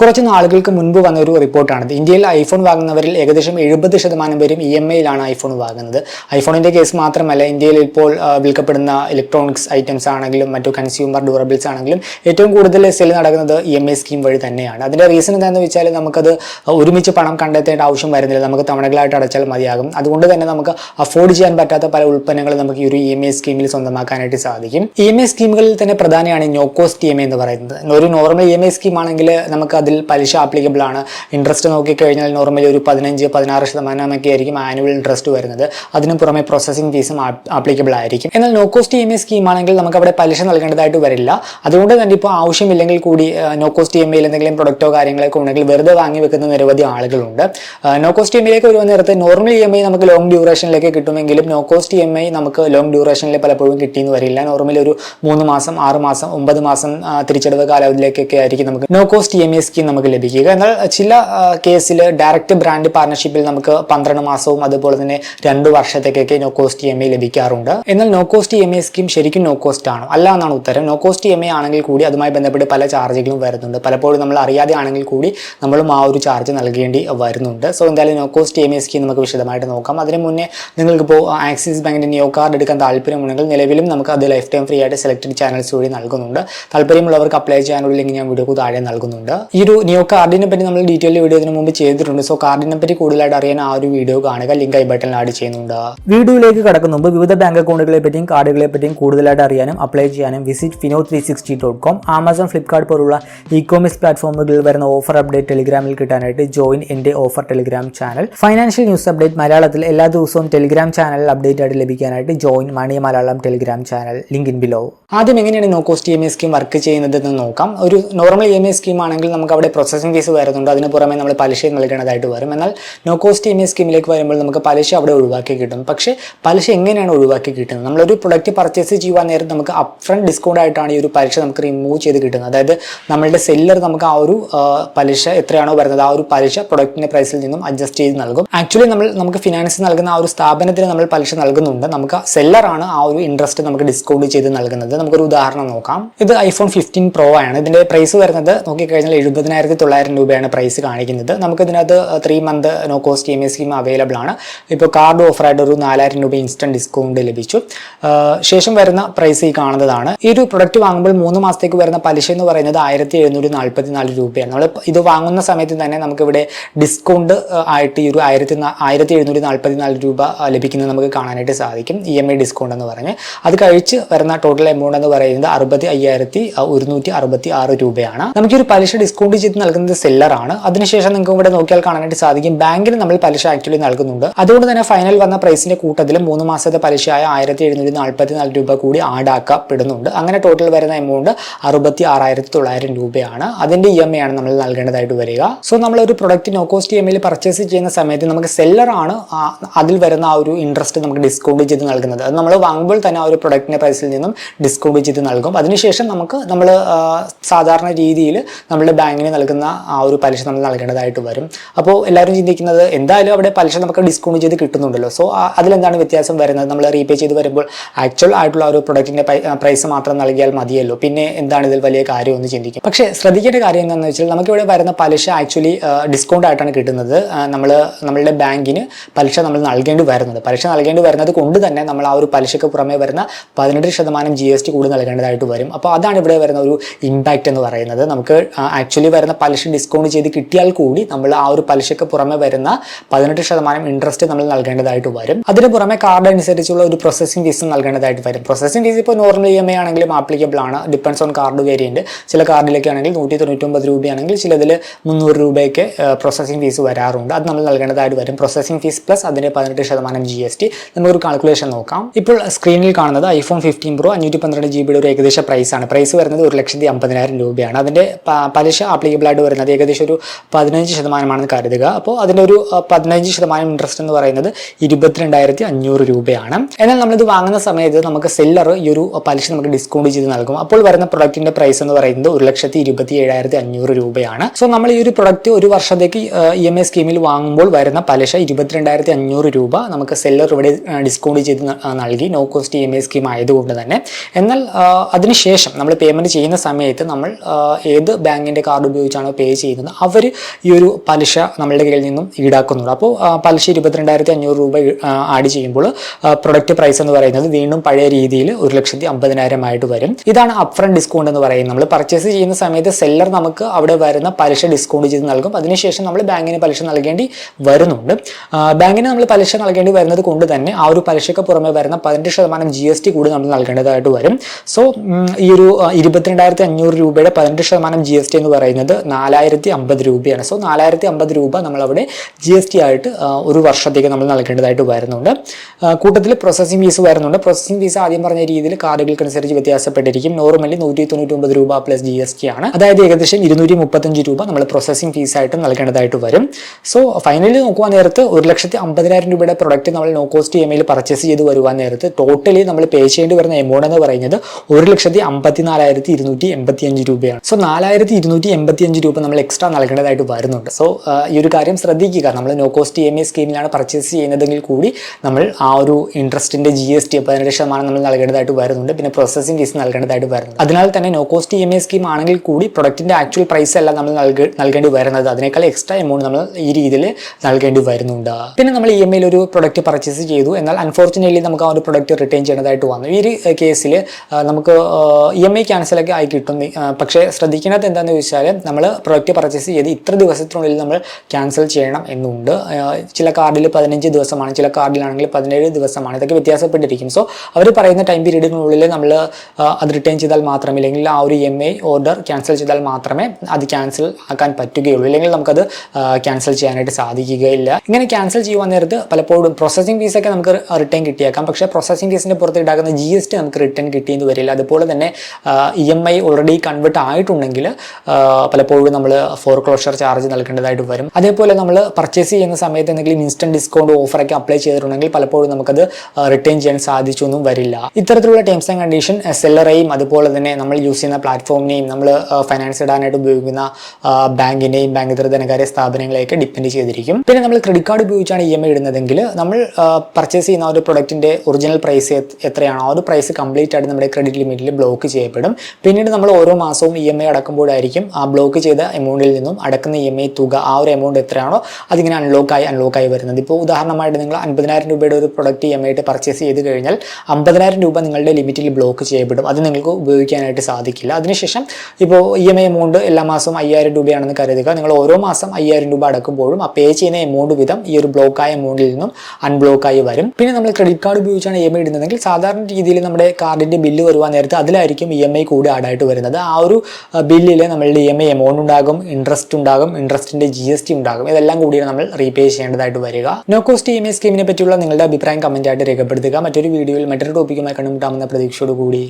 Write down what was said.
കുറച്ച് നാളുകൾക്ക് മുൻപ് വന്ന ഒരു റിപ്പോർട്ടാണിത്. ഇന്ത്യയിൽ ഐഫോൺ വാങ്ങുന്നവരിൽ ഏകദേശം എഴുപത് ശതമാനം പേരും ഇ എം ഐയിലാണ് ഐഫോൺ വാങ്ങുന്നത്. ഐഫോണിന്റെ കേസ് മാത്രമല്ല ഇന്ത്യയിൽ ഇപ്പോൾ വിൽക്കപ്പെടുന്ന ഇലക്ട്രോണിക്സ് ഐറ്റംസ് ആണെങ്കിലും മറ്റു കൺസ്യൂമർ ഡ്യൂറബിൾസ് ആണെങ്കിലും ഏറ്റവും കൂടുതൽ സെൽ നടക്കുന്നത് ഇ എം ഐ സ്കീം വഴി തന്നെയാണ്. അതിന്റെ റീസൺ എന്താണെന്ന് വെച്ചാൽ നമുക്കത് ഒരുമിച്ച് പണം കണ്ടെത്തേണ്ട ആവശ്യം വരുന്നില്ല. നമുക്ക് തവണകളായിട്ട് അടച്ചാൽ മതിയാകും. അതുകൊണ്ട് തന്നെ നമുക്ക് അഫോർഡ് ചെയ്യാൻ പറ്റാത്ത പല ഉൽപ്പന്നങ്ങളും നമുക്ക് ഈ ഒരു ഇ എം ഐ സ്കീമിൽ സ്വന്തമാക്കാനായിട്ട് സാധിക്കും. ഇ എം ഐ സ്കീമുകളിൽ തന്നെ പ്രധാനമാണ് no cost E M I എന്ന് പറയുന്നത്. ഒരു normal E M I scheme ആണെങ്കിൽ നമുക്ക് അതിൽ പലിശ ആപ്ലിക്കബിൾ ആണ്. ഇൻട്രസ്റ്റ് നോക്കിക്കഴിഞ്ഞാൽ നോർമലി ഒരു പതിനഞ്ച് പതിനാറ് ശതമാനമൊക്കെ ആയിരിക്കും ആനുവൽ ഇൻട്രസ്റ്റ് വരുന്നത്. അതിന് പുറമെ പ്രോസസ്സിംഗ് ഫീസും ആപ്ലിക്കബിൾ ആയിരിക്കും. എന്നാൽ no cost E M I scheme ആണെങ്കിൽ നമുക്ക് അവിടെ പലിശ നൽകേണ്ടതായിട്ട് വരില്ല. അതുകൊണ്ട് തന്നെ ഇപ്പോൾ ആവശ്യമില്ലെങ്കിൽ കൂടി നോ കോസ്റ്റ് ഇ എം ഐയിൽ എന്തെങ്കിലും പ്രൊഡക്റ്റോ കാര്യങ്ങളൊക്കെ ഉണ്ടെങ്കിൽ വെറുതെ വാങ്ങി വെക്കുന്ന നിരവധി ആളുകളുണ്ട്. നോ കോസ്റ്റ് ഇ എം ഐയിലേക്ക് വരുന്ന നേരത്തെ നോർമൽ ഇ എം ഐ നമുക്ക് ലോങ് ഡ്യൂറേഷനിലേക്ക് കിട്ടുമെങ്കിലും no cost E M I നമുക്ക് ലോങ് ഡ്യൂറേഷനിൽ പലപ്പോഴും കിട്ടിയെന്ന് വരില്ല. നോർമലി ഒരു മൂന്ന് മാസം ആറ് മാസം ഒമ്പത് മാസം തിരിച്ചടവ് കാലാവധിയിലേക്കൊക്കെ ആയിരിക്കും നമുക്ക്. No cost E M I scheme നമുക്ക് ലഭിക്കുക. എന്നാൽ ചില കേസിൽ ഡയറക്റ്റ് ബ്രാൻഡ് പാർട്ണർഷിപ്പിൽ നമുക്ക് പന്ത്രണ്ട് മാസവും അതുപോലെ തന്നെ രണ്ട് വർഷത്തേക്കൊക്കെ no cost E M I ലഭിക്കാറുണ്ട്. എന്നാൽ no cost E M I scheme ശരിക്കും നോ കോസ്റ്റ് ആണോ. അല്ല എന്നാണ് ഉത്തരം. No cost E M I ആണെങ്കിൽ കൂടി അതുമായി ബന്ധപ്പെട്ട് പല ചാർജുകളും വരുന്നുണ്ട്. പലപ്പോഴും നമ്മൾ അറിയാതെ ആണെങ്കിൽ കൂടി നമ്മളും ആ ഒരു ചാർജ് നൽകേണ്ടി വരുന്നുണ്ട്. സോ എന്തായാലും no cost E M I scheme നമുക്ക് വിശദമായിട്ട് നോക്കാം. അതിന് മുന്നേ നിങ്ങൾക്കിപ്പോൾ ആക്സിസ് ബാങ്കിന്റെ നിയോ കാർഡ് എടുക്കാൻ താല്പര്യമുണ്ടെങ്കിൽ നിലവിലും നമുക്ക് അത് ലൈഫ് ടൈം ഫ്രീ ആയിട്ട് സെലക്ടഡ് ചാനൽസ് വഴി നൽകുന്നുണ്ട്. താല്പര്യമുള്ളവർക്ക് അപ്ലൈ ചെയ്യാനുള്ള ലിങ്ക് ഞാൻ വീഡിയോ താഴെ നൽകുന്നുണ്ട്. ഈ ഒരു നിയോ കാർഡിനെ പറ്റി നമ്മൾ ഡീറ്റെയിൽ വീഡിയോ ഇതിനു മുമ്പ് ചെയ്തിട്ടുണ്ട്. സോ കാർഡിനെ പറ്റി കൂടുതലായിട്ട് അറിയാൻ ആ ഒരു വീഡിയോ കാണുക. ലിങ്ക് ഐ ബട്ടൺ ആഡ് ചെയ്യുന്നുണ്ട്. വീഡിയോയിലേക്ക് കടക്കുന്ന മുമ്പ് വിവിധ ബാങ്ക് അക്കൗണ്ടുകളെ പറ്റിയും കാർഡുകളെ പറ്റിയും കൂടുതലായിട്ട് അറിയാനും അപ്ലൈ ചെയ്യാനും visit Fino three sixty dot com Amazon Flipkart പോലുള്ള ഇ കോമേഴ്സ് പ്ലാറ്റ്ഫോമുകളിൽ വരുന്ന ഓഫർ അപ്ഡേറ്റ് ടെലിഗ്രാമിൽ കിട്ടാനായിട്ട് ജോയിൻ എന്റെ offer Telegram channel financial news update മലയാളത്തിൽ എല്ലാ ദിവസവും ടെലിഗ്രാം ചാനൽ അപ്ഡേറ്റ് ആയിട്ട് ലഭിക്കാനായിട്ട് join money Malayalam Telegram channel link in below ആദ്യം എങ്ങനെയാണ് no cost E M I scheme work ചെയ്യുന്നത് എന്ന് നോക്കാം. ഒരു normal E M I scheme ആണെങ്കിൽ നമുക്ക് അവിടെ പ്രോസസ്സിംഗ് ഫീസ് വരുന്നുണ്ട്. അതിന് പുറമെ നമ്മൾ പലിശ നൽകേണ്ടതായിട്ട് വരും. എന്നാൽ നോ കോസ്റ്റ് ഇ എം സ്കീമിലേക്ക് വരുമ്പോൾ നമുക്ക് പലിശ അവിടെ ഒഴിവാക്കി കിട്ടും പക്ഷേ പലിശ എങ്ങനെയാണ് ഒഴിവാക്കി കിട്ടുന്നത്? നമ്മളൊരു പ്രൊഡക്റ്റ് പർച്ചേസ് ചെയ്യുവാൻ നേരം നമുക്ക് അപ് ഫ്രണ്ട് ഡിസ്കൗണ്ട് ആയിട്ടാണ് ഈ ഒരു പലിശ നമുക്ക് റിമൂവ് ചെയ്ത് കിട്ടുന്നത്. അതായത് നമ്മളുടെ സെല്ലർ നമുക്ക് ആ ഒരു പലിശ എത്രയാണോ വരുന്നത് ആ ഒരു പലിശ പ്രൊഡക്റ്റിന്റെ പ്രൈസിൽ നിന്നും അഡ്ജസ്റ്റ് ചെയ്ത് നൽകും. ആക്ച്വലി നമ്മൾ നമുക്ക് ഫിനാൻസ് നൽകുന്ന ആ ഒരു സ്ഥാപനത്തിന് നമ്മൾ പലിശ നൽകുന്നുണ്ട്. നമുക്ക് സെല്ലറാണ് ആ ഒരു ഇൻട്രസ്റ്റ് നമുക്ക് ഡിസ്കൗണ്ട് ചെയ്ത് നൽകുന്നത്. നമുക്കൊരു ഉദാഹരണം നോക്കാം. ഇത് ഐഫോൺ ഫിഫ്റ്റീൻ പ്രോ ആണ്. ഇതിന്റെ പ്രൈസ് വരുന്നത് നോക്കിക്കഴിഞ്ഞാൽ എഴുപതിനായിരത്തി തൊള്ളായിരം രൂപയാണ് പ്രൈസ് കാണിക്കുന്നത്. നമുക്ക് ഇതിനകത്ത് three month no cost E M I scheme available ആണ്. ഇപ്പോൾ കാർഡ് ഓഫറായിട്ട് ഒരു നാലായിരം രൂപ ഇൻസ്റ്റന്റ് ഡിസ്കൗണ്ട് ലഭിച്ചു. ശേഷം വരുന്ന പ്രൈസ് ഈ കാണുന്നതാണ്. ഈ ഒരു പ്രൊഡക്റ്റ് വാങ്ങുമ്പോൾ മൂന്ന് മാസത്തേക്ക് വരുന്ന പലിശ എന്ന് പറയുന്നത് ആയിരത്തി എഴുന്നൂറ്റി നാൽപ്പത്തി നാല് രൂപയാണ്. നമ്മൾ ഇത് വാങ്ങുന്ന സമയത്ത് തന്നെ നമുക്കിവിടെ ഡിസ്കൗണ്ട് ആയിട്ട് ഈ ഒരു ആയിരത്തി ആയിരത്തി എഴുന്നൂറ്റി നാൽപ്പത്തി നാല് രൂപ ലഭിക്കുന്നത് നമുക്ക് കാണാനായിട്ട് സാധിക്കും. ഇ എം ഐ ഡിസ്കൗണ്ട് എന്ന് പറഞ്ഞ്. അത് കഴിച്ച് വരുന്ന ടോട്ടൽ എമൗണ്ട് എന്ന് പറയുന്നത് അറുപത്തി അയ്യായിരത്തി ഒരുന്നൂറ്റി അറുപത്തി ആറ് രൂപയാണ്. നമുക്കൊരു പലിശ ഡിസ്കൗണ്ട് ചെയ്ത് നൽകുന്നത് സെല്ലറാണ് അതിനുശേഷം നിങ്ങൾക്ക് ഇവിടെ നോക്കിയാൽ കാണാനായിട്ട് സാധിക്കും. ബാങ്കിന് നമ്മൾ പലിശ ആക്ച്വലി നൽകുന്നുണ്ട്. അതുകൊണ്ട് തന്നെ ഫൈനൽ വന്ന പ്രൈസിന്റെ കൂട്ടത്തിൽ മൂന്ന് മാസത്തെ പലിശയായ ആയിരത്തി എഴുന്നൂറ്റി നാൽപ്പത്തി നാല് രൂപ കൂടി ആഡ് ആക്കപ്പെടുന്നുണ്ട്. അങ്ങനെ ടോട്ടൽ വരുന്ന എമൗണ്ട് അറുപത്തി ആറായിരത്തി തൊള്ളായിരം രൂപയാണ്. അതിന്റെ ഇ എം ഐ ആണ് നമ്മൾ നൽകേണ്ടതായിട്ട് വരിക. സോ നമ്മൾ ഒരു product no cost E M I purchase ചെയ്യുന്ന സമയത്ത് നമുക്ക് സെല്ലറാണ് അതിൽ വരുന്ന ആ ഒരു ഇൻട്രസ്റ്റ് നമുക്ക് ഡിസ്കൗണ്ട് ചെയ്ത് നൽകുന്നത്. അത് നമ്മൾ വാങ്ങുമ്പോൾ തന്നെ ആ ഒരു പ്രൊഡക്റ്റിന്റെ പ്രൈസിൽ നിന്നും ഡിസ്കൗണ്ട് ചെയ്ത് നൽകും. അതിനുശേഷം നമുക്ക് നമ്മൾ സാധാരണ രീതിയിൽ നമ്മുടെ ബാങ്കിന് നൽകുന്ന ആ ഒരു പലിശ നമ്മൾ നൽകേണ്ടതായിട്ട് വരും. അപ്പോൾ എല്ലാവരും ചിന്തിക്കുന്നത് എന്തായാലും അവിടെ പലിശ നമുക്ക് ഡിസ്കൗണ്ട് ചെയ്ത് കിട്ടുന്നുണ്ടല്ലോ. സോ അതിലെന്താണ് വ്യത്യാസം വരുന്നത്? നമ്മൾ റീപേ ചെയ്ത് വരുമ്പോൾ ആക്ച്വൽ ആയിട്ടുള്ള ഒരു പ്രൊഡക്റ്റിന്റെ പ്രൈസ് മാത്രം നൽകിയാൽ മതിയല്ലോ. പിന്നെ എന്താണ് ഇതിൽ വലിയ കാര്യം എന്ന് ചിന്തിക്കും. പക്ഷേ ശ്രദ്ധിക്കേണ്ട കാര്യം എന്താണെന്ന് വെച്ചാൽ നമുക്കിവിടെ വരുന്ന പലിശ ആക്ച്വലി ഡിസ്കൗണ്ട് ആയിട്ടാണ് കിട്ടുന്നത്. നമ്മൾ നമ്മളുടെ ബാങ്കിന് പലിശ നമ്മൾ നൽകേണ്ടി വരുന്നത്. പലിശ നൽകേണ്ടി വരുന്നത് കൊണ്ട് തന്നെ നമ്മൾ ആ ഒരു പലിശയ്ക്ക് പുറമെ വരുന്ന പതിനെട്ട് ശതമാനം ജി എസ് ടി കൂടി നൽകേണ്ടതായിട്ട് വരും. അപ്പോൾ അതാണ് ഇവിടെ വരുന്ന ഒരു ഇമ്പാക്റ്റ് എന്ന് പറയുന്നത്. നമുക്ക് ആക്ച്വലി വരുന്ന പലിശ ഡിസ്കൗണ്ട് ചെയ്ത് കിട്ടിയാൽ കൂടി നമ്മൾ ആ ഒരു പലിശയ്ക്ക് പുറമെ വരുന്ന പതിനെട്ട് ശതമാനം ഇൻട്രസ്റ്റ് നമ്മൾ നൽകേണ്ടതായിട്ട് വരും. അതിന് പുറമെ കാർഡ് അനുസരിച്ചുള്ള ഒരു പ്രോസസ്സിംഗ് ഫീസും നൽകേണ്ടതായിട്ട് വരും. പ്രോസസ്സിംഗ് ഫീസ് ഇപ്പോൾ നോർമൽ ഇ എം ഐ ആണെങ്കിലും ആപ്ലിക്കബിൾ ആണ്. ഡിപ്പെൻസ് ഓൺ കാർഡ് വേരിയന്റ് ചില കാർഡിലൊക്കെ ആണെങ്കിൽ നൂറ്റി തൊണ്ണൂറ്റൊമ്പത് രൂപയാണെങ്കിൽ ചിലതിൽ മുന്നൂറ് രൂപയൊക്കെ പ്രോസസ്സിംഗ് ഫീസ് വരാറുണ്ട്. അത് നമ്മൾ നൽകേണ്ടതായിട്ട് വരും. പ്രോസസ്സിംഗ് ഫീസ് പ്ലസ് അതിന്റെ പതിനെട്ട് ശതമാനം ജി എസ് ടി നമുക്കൊരു കാൽക്കുലേഷൻ നോക്കാം. ഇപ്പോൾ സ്ക്രീനിൽ കാണുന്നത് ഐഫോൺ ഫിഫ്റ്റീൻ പ്രോ അഞ്ഞൂറ്റി പന്ത്രണ്ട് ജി ബിയുടെ ഒരു ഏകദേശ പ്രൈസാണ് പ്രൈസ് വരുന്നത് ഒരു ലക്ഷത്തി അമ്പതിനായിരം രൂപയാണ്. അതിന്റെ പലിശ ആപ്ലിക്കബിൾ ആയിട്ട് വരുന്നത് ഏകദേശം ഒരു പതിനഞ്ച് ശതമാനമാണെന്ന് കരുതുക. അപ്പോൾ അതിന്റെ ഒരു പതിനഞ്ച് ശതമാനം ഇൻട്രസ്റ്റ് എന്ന് പറയുന്നത് ഇരുപത്തിരണ്ടായിരത്തി അഞ്ഞൂറ് രൂപയാണ്. എന്നാൽ നമ്മളിത് വാങ്ങുന്ന സമയത്ത് നമുക്ക് സെല്ലർ ഈ ഒരു പലിശ നമുക്ക് ഡിസ്കൗണ്ട് ചെയ്ത് നൽകും. അപ്പോൾ വരുന്ന പ്രൊഡക്റ്റിന്റെ പ്രൈസ് എന്ന് പറയുന്നത് ഒരു ലക്ഷത്തി ഇരുപത്തി ഏഴായിരത്തി അഞ്ഞൂറ് രൂപയാണ്. സോ നമ്മൾ ഈ ഒരു പ്രൊഡക്റ്റ് ഒരു വർഷത്തേക്ക് ഇ എം ഐ സ്കീമിൽ വാങ്ങുമ്പോൾ വരുന്ന പലിശ ഇരുപത്തിരണ്ടായിരത്തി അഞ്ഞൂറ് രൂപ നമുക്ക് സെല്ലർ ഇവിടെ ഡിസ്കൗണ്ട് ചെയ്ത് നൽകി. No cost E M I scheme ആയതുകൊണ്ട് തന്നെ. എന്നാൽ അതിനുശേഷം നമ്മൾ പേയ്മെന്റ് ചെയ്യുന്ന സമയത്ത് നമ്മൾ ഏത് ബാങ്കിന്റെ കാർഡ് ഉപയോഗിച്ചാണോ പേ ചെയ്യുന്നത്. അവർ ഈ ഒരു പലിശ നമ്മളുടെ കയ്യിൽ നിന്നും ഈടാക്കുന്നുണ്ട്. അപ്പോൾ പലിശ ഇരുപത്തിരണ്ടായിരത്തി അഞ്ഞൂറ് രൂപ ആഡ് ചെയ്യുമ്പോൾ പ്രൊഡക്റ്റ് പ്രൈസ് എന്ന് പറയുന്നത് വീണ്ടും പഴയ രീതിയിൽ ഒരു ലക്ഷത്തി അമ്പതിനായിരം ആയിട്ട് വരും. ഇതാണ് അപ് ഫ്രണ്ട് ഡിസ്കൗണ്ട് എന്ന് പറയുന്നത്. നമ്മൾ പർച്ചേസ് ചെയ്യുന്ന സമയത്ത് സെല്ലർ നമുക്ക് അവിടെ വരുന്ന പലിശ ഡിസ്കൗണ്ട് ചെയ്ത് നൽകും. അതിനുശേഷം നമ്മൾ ബാങ്കിന് പലിശ നൽകേണ്ടി വരുന്നുണ്ട്. ബാങ്കിന് നമ്മൾ പലിശ നൽകേണ്ടി വരുന്നത് കൊണ്ട് തന്നെ ആ ഒരു പലിശയ്ക്ക് പുറമെ വരുന്ന പതിനെട്ട് ശതമാനം ജി എസ് ടി കൂടി നമ്മൾ നൽകേണ്ടതായിട്ട് വരും. സോ ഈ ഒരു ഇരുപത്തിരണ്ടായിരത്തി അഞ്ഞൂറ് രൂപയുടെ പതിനെട്ട് ശതമാനം ജി എസ് ടി എന്ന് പറയുന്നത് നാലായിരത്തി അമ്പത് രൂപയാണ്. സോ നാലായിരത്തി അമ്പത് രൂപ നമ്മളവിടെ ജി എസ് ടി ആയിട്ട് ഒരു വർഷത്തേക്ക് നമ്മൾ നൽകേണ്ടതായിട്ട് വരുന്നുണ്ട്. കൂട്ടത്തിൽ പ്രോസസ്സിംഗ് ഫീസ് വരുന്നുണ്ട്. പ്രോസസ്സിംഗ് ഫീസ് ആദ്യം പറഞ്ഞ രീതിയിൽ കാർഡുകൾക്കനുസരിച്ച് വ്യത്യാസപ്പെട്ടിരിക്കും. നോർമലി നൂറ്റി തൊണ്ണൂറ്റി രൂപ പ്ലസ് ജി എസ് ടി ആണ്. അതായത് ഏകദേശം ഇരുന്നൂറ്റി മുപ്പത്തഞ്ച് രൂപ നമ്മൾ പ്രോസസ്സിംഗ് ഫീസ് ആയിട്ട് നൽകേണ്ടതായിട്ട് വരും. സോ ഫൈനലി നോക്കുവാൻ നേരത്ത് ഒരു ലക്ഷത്തി അമ്പതിനായിരം രൂപയുടെ പ്രൊഡക്റ്റ് നമ്മൾ no cost E M I purchase ചെയ്ത് വരുവാൻ നേരത്ത് ടോട്ടലി നമ്മൾ പേ ചെയ്യേണ്ടി വരുന്ന എമൗണ്ട് എന്ന് പറയുന്നത് ഒരു ലക്ഷത്തി അമ്പത്തി നാലായിരത്തി ഇരുന്നൂറ്റി എൺപത്തി അഞ്ച് രൂപയാണ്. സോ നാലായിരത്തി ഇരുന്നൂറ്റി എൺപത്തി അഞ്ച് രൂപ നമ്മൾ എക്സ്ട്രാ നൽകേണ്ടതായിട്ട് വരുന്നുണ്ട്. സോ ഈ ഒരു കാര്യം ശ്രദ്ധിക്കുക. നമ്മൾ no cost E M I സ്കീമിലാണ് purchase ചെയ്യുന്നതെങ്കിൽ കൂടി നമ്മൾ ആ ഒരു ഇൻട്രസ്റ്റിന്റെ ജി എസ് ടി പതിനെട്ട് ശതമാനം നമ്മൾ നൽകേണ്ടതായിട്ട് വരുന്നുണ്ട്. പിന്നെ പ്രോസസ്സിംഗ് ഫീസ് നൽകേണ്ടതായിട്ട് വരുന്നുണ്ട്. അതിനാൽ തന്നെ no cost E M I scheme ആണെങ്കിൽ കൂടി പ്രൊഡക്റ്റിന്റെ ആക്ച്വൽ പ്രൈസ് അല്ല നമ്മൾ നൽകി നൽകേണ്ടി വരുന്നത്. അതിനേക്കാൾ എക്സ്ട്രാ എമൗണ്ട് നമ്മൾ ഈ രീതിയിൽ നൽകേണ്ടി വരുന്നുണ്ട്. പിന്നെ നമ്മൾ ഇ എം ഐയിൽ ഒരു പ്രൊഡക്റ്റ് പർച്ചേസ് ചെയ്തു. എന്നാൽ അൺഫോർച്ചുനേറ്റ്ലി നമുക്ക് ആ ഒരു പ്രൊഡക്റ്റ് റിട്ടേൺ ചെയ്യേണ്ടതായിട്ട് വന്നു. ഈ ഒരു കേസിൽ നമുക്ക് ഇ എം ഐ ക്യാൻസലൊക്കെ ആയി കിട്ടും. ആ, പക്ഷേ ശ്രദ്ധിക്കേണ്ടത് എന്താണെന്ന് ചോദിച്ചാൽ നമ്മൾ പ്രൊഡക്റ്റ് പർച്ചേസ് ചെയ്ത് ഇത്ര ദിവസത്തിനുള്ളിൽ നമ്മൾ ക്യാൻസൽ ചെയ്യണം എന്നുണ്ട്. ചില കാർഡിൽ പതിനഞ്ച് ദിവസമാണ് ചില കാർഡിലാണെങ്കിൽ പതിനേഴ് ദിവസമാണ്. ഇതൊക്കെ വ്യത്യാസപ്പെട്ടിരിക്കും സോ അവർ പറയുന്ന ടൈം പീരീഡിനുള്ളിൽ നമ്മൾ അത് റിട്ടേൺ ചെയ്താൽ മാത്രമേ ഇല്ലെങ്കിൽ ആ ഒരു എം ഐ ഓർഡർ ക്യാൻസൽ ചെയ്താൽ മാത്രമേ അത് ക്യാൻസൽ ആക്കാൻ പറ്റുകയുള്ളൂ. ഇല്ലെങ്കിൽ നമുക്കത് ക്യാൻസൽ ചെയ്യാനായിട്ട് സാധിക്കുകയില്ല. ഇങ്ങനെ ക്യാൻസൽ ചെയ്യുവാൻ നേരത്ത് പലപ്പോഴും പ്രോസസ്സിംഗ് ഫീസൊക്കെ നമുക്ക് റിട്ടേൺ കിട്ടിയേക്കാം. പക്ഷേ പ്രോസസ്സിംഗ് ഫീസിന്റെ പുറത്ത് ഈടാക്കുന്ന ജി എസ് ടി നമുക്ക് റിട്ടേൺ കിട്ടിയെന്ന് വരില്ല. അതുപോലെ തന്നെ E M I already convert ആയിട്ടുണ്ടെങ്കിൽ പലപ്പോഴും നമ്മൾ ഫോർ ക്ലോഷർ ചാർജ് നൽകേണ്ടതായിട്ട് വരും. അതേപോലെ നമ്മൾ പർച്ചേസ് ചെയ്യുന്ന സമയത്ത് എന്തെങ്കിലും ഇൻസ്റ്റന്റ് ഡിസ്കൗണ്ട് ഓഫറൊക്കെ അപ്ലൈ ചെയ്തിട്ടുണ്ടെങ്കിൽ പലപ്പോഴും നമുക്കത് റിട്ടേൺ ചെയ്യാൻ സാധിച്ചൊന്നും വരില്ല. ഇത്തരത്തിലുള്ള ടേംസ് ആൻഡ് കണ്ടീഷൻ സെല്ലറേയും അതുപോലെ തന്നെ നമ്മൾ യൂസ് ചെയ്യുന്ന പ്ലാറ്റ്ഫോമിനെയും നമ്മൾ ഫൈനാൻസ് ഇടാനായിട്ട് ഉപയോഗിക്കുന്ന ബാങ്കിനെയും ബാങ്ക് ഇതര ധനകാര്യ സ്ഥാപനങ്ങളെയൊക്കെ ഡിപ്പെൻഡ് ചെയ്തിരിക്കും. പിന്നെ നമ്മൾ ക്രെഡിറ്റ് കാർഡ് ഉപയോഗിച്ചാണ് ഇ എം ഐ ഇടുന്നതെങ്കിൽ നമ്മൾ പർച്ചേസ് ചെയ്യുന്ന ഒരു പ്രൊഡക്റ്റിന്റെ ഒറിജിനൽ പ്രൈസ് എത്രയാണോ ആ ഒരു പ്രൈസ് കംപ്ലീറ്റ് ആയിട്ട് നമ്മുടെ ക്രെഡിറ്റ് ലിമിറ്റിൽ ബ്ലോക്ക് ചെയ്യപ്പെടും. പിന്നീട് നമ്മൾ ഓരോ മാസവും ഇ എം ഐ അടക്കുമ്പോഴായിരിക്കും ആ ബ്ലോക്ക് ചെയ്ത എമൗണ്ടിൽ നിന്നും അടക്കുന്ന ഇ എം ഐ തുക ആ ഒരു എമൗണ്ട് എത്രയാണോ അതിങ്ങനെ അൺലോക്കായി അൺലോക്കായി വരുന്നത്. ഇപ്പോൾ ഉദാഹരണമായിട്ട് നിങ്ങൾ അൻപതിനായിരം രൂപയുടെ ഒരു product E M I purchase ചെയ്ത് കഴിഞ്ഞാൽ അമ്പതിനായിരം രൂപ നിങ്ങളുടെ ലിമിറ്റിൽ ബ്ലോക്ക് ചെയ്യപ്പെടും. അത് നിങ്ങൾക്ക് ഉപയോഗിക്കാനായിട്ട് സാധിക്കില്ല. അതിനുശേഷം ഇപ്പോൾ ഇ എം ഐ എമൗണ്ട് എല്ലാ മാസവും അയ്യായിരം രൂപയാണെന്ന് കരുതുക. നിങ്ങൾ ഓരോ മാസം അയ്യായിരം രൂപ അടക്കുമ്പോഴും ആ പേ ചെയ്യുന്ന എമൗണ്ട് വിധം ഈ ഒരു ബ്ലോക്കായ എമൗണ്ടിൽ നിന്നും അൺബ്ലോക്കായി വരും. പിന്നെ നമ്മൾ ക്രെഡിറ്റ് കാർഡ് ഉപയോഗിച്ചാണ് ഇ എം ഐ ഇടുന്നതെങ്കിൽ സാധാരണ രീതിയിൽ നമ്മുടെ കാർഡിന്റെ ബില്ല് വരുവാൻ നേരത്തെ അതിലായിരിക്കും ഇ എം ഐ കൂടി ആഡായിട്ട് വരുന്നത്. ആ ഒരു ബില്ലിൽ നമ്മളുടെ ഇ എം ഐ എമൗണ്ട് ഉണ്ടാകും ഇൻട്രസ്റ്റ് ഉണ്ടാകും ഇൻട്രസ്റ്റിന്റെ ജി എസ് ടി ഉണ്ടാകും. ഇതെല്ലാം കൂടിയാണ് നമ്മൾ റീപേ ചെയ്യേണ്ടതായിട്ട് വരിക. No cost E M I സ്കീമിനെ പറ്റിയുള്ള നിങ്ങളുടെ അഭിപ്രായം കമന്റ് ആയിട്ട് രേഖപ്പെടുത്തുക. മറ്റൊരു വീഡിയോയിൽ മറ്റൊരു ടോപ്പിക്കുമായി കണ്ടുമുട്ടാമെന്ന പ്രതീക്ഷയോട് കൂടി